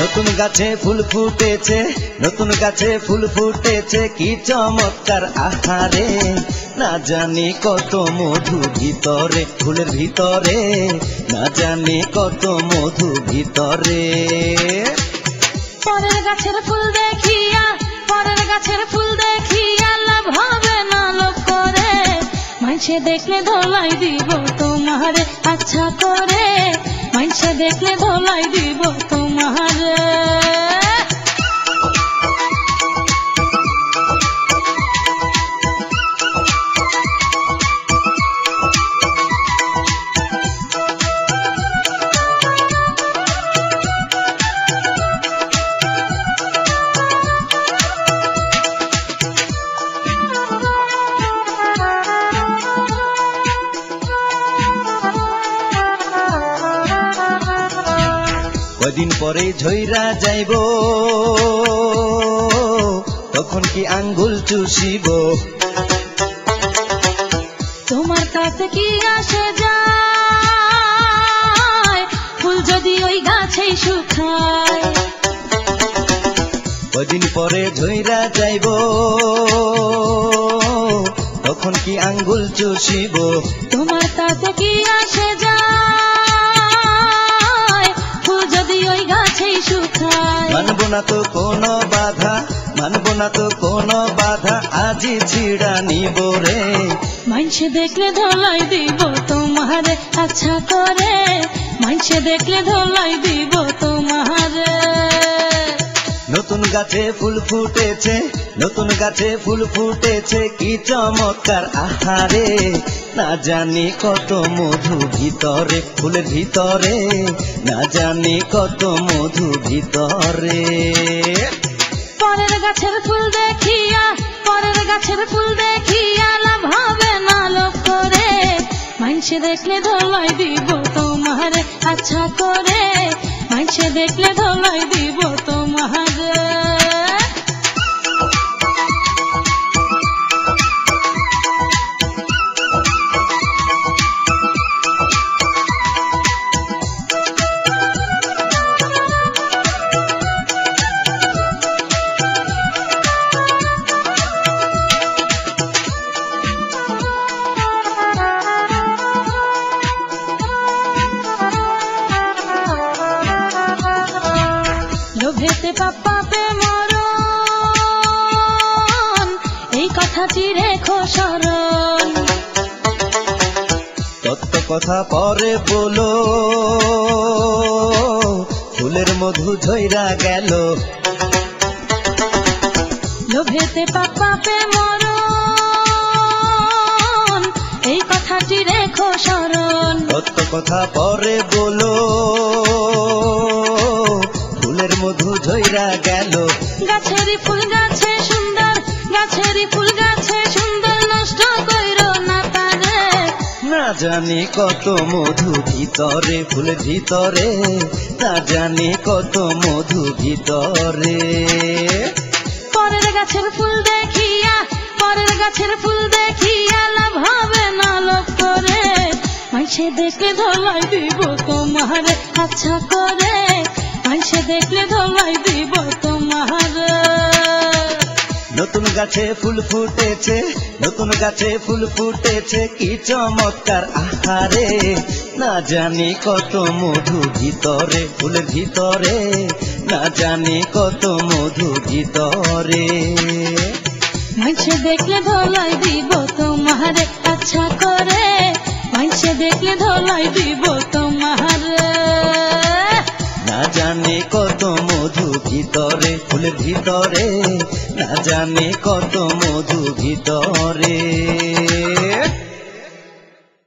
নতুন গাছে ফুল ফুটেছে, নতুন গাছে ফুল ফুটেছে, কি চমৎকার আহারে। না জানি কত মধু ভিতরে, ফুলের ভিতরে। না জানি কত মধু ভিতরে। পরের গাছের ফুল দেখিয়া, পরের গাছের ফুল দেখিয়া লাভ মাইছে দেখলে ধোলাই দিব তোমারে। আচ্ছা করে মাইছে দেখলে ধোলাই দিব তোমারে। কদিন পরে ঝইরা যাইব। তখন কি আঙ্গুল চুষিব? তোমার কাছে কি আসে যায়? ফুল যদি ওই গাছেই শুকায়। কদিন পরে ঝইরা যাইব। তখন কি আঙ্গুল চুষিব? তোমার তাতে কি আসে না তো কোনো বাধা মানব না তো কোনো বাধা আজি ছিড়া নিব রে। মাইনসে দেখলে ধলাই দিব তোমারে আচ্ছা করে। মাইনসে দেখলে ধলাই দিব তোমারে। নতুন গাছে ফুল ফুটেছে নতুন গাছে ফুল ফুটেছে কি চমৎকার আহারে। না জানি কত মধু ভিতরে, ফুলের ভিতরে। না জানি কত মধু ভিতরে। পরের গাছের ফুল দেখিয়া, পরের গাছের ফুল দেখিয়া লাভ হবে না লোভ করে। মাইনসে দেখলে ধলাই দিব তোমারে আচ্ছা করে। মাইনসে দেখলে ধলাই দিব তোমারে। পাপাপে মরণ এই কথাটি রেখো স্মরণ তত্ত্ব কথা পরে বলো ফুলের মধু ঝইরা গেল। লোভেতে পাপাপে মরণ এই কথাটি রেখো স্মরণ তত্ত্ব কথা পরে বলো জানি কত মধু ভিতরে ফুলের ভিতরে। না জানি কত মধু ভিতরে। পরের গাছের ফুল দেখিয়া, পরের গাছের ফুল দেখিয়া লাভ হবে না লোভ করে। মাইসে দেখলে ধলাই দিব তোমারে আচ্ছা করে। মাইসে দেখলে ধলাই দিব তোমারে। নতুন গাছে ফুল ফুটেছে, নতুন গাছে ফুল ফুটেছে, কি চমৎকার আহারে। না জানি কত মধু ভিতরে, ফুলের ভিতরে। না জানি কত মধু ভিতরে। মাইসে দেখলে ধলাই দিব তোমারে আচ্ছা করে। মাইসে দেখলে ধলাই দিব তোমারে। ভিতরে ফুলের ভিতরে না জানে কত মধু ভিতরে।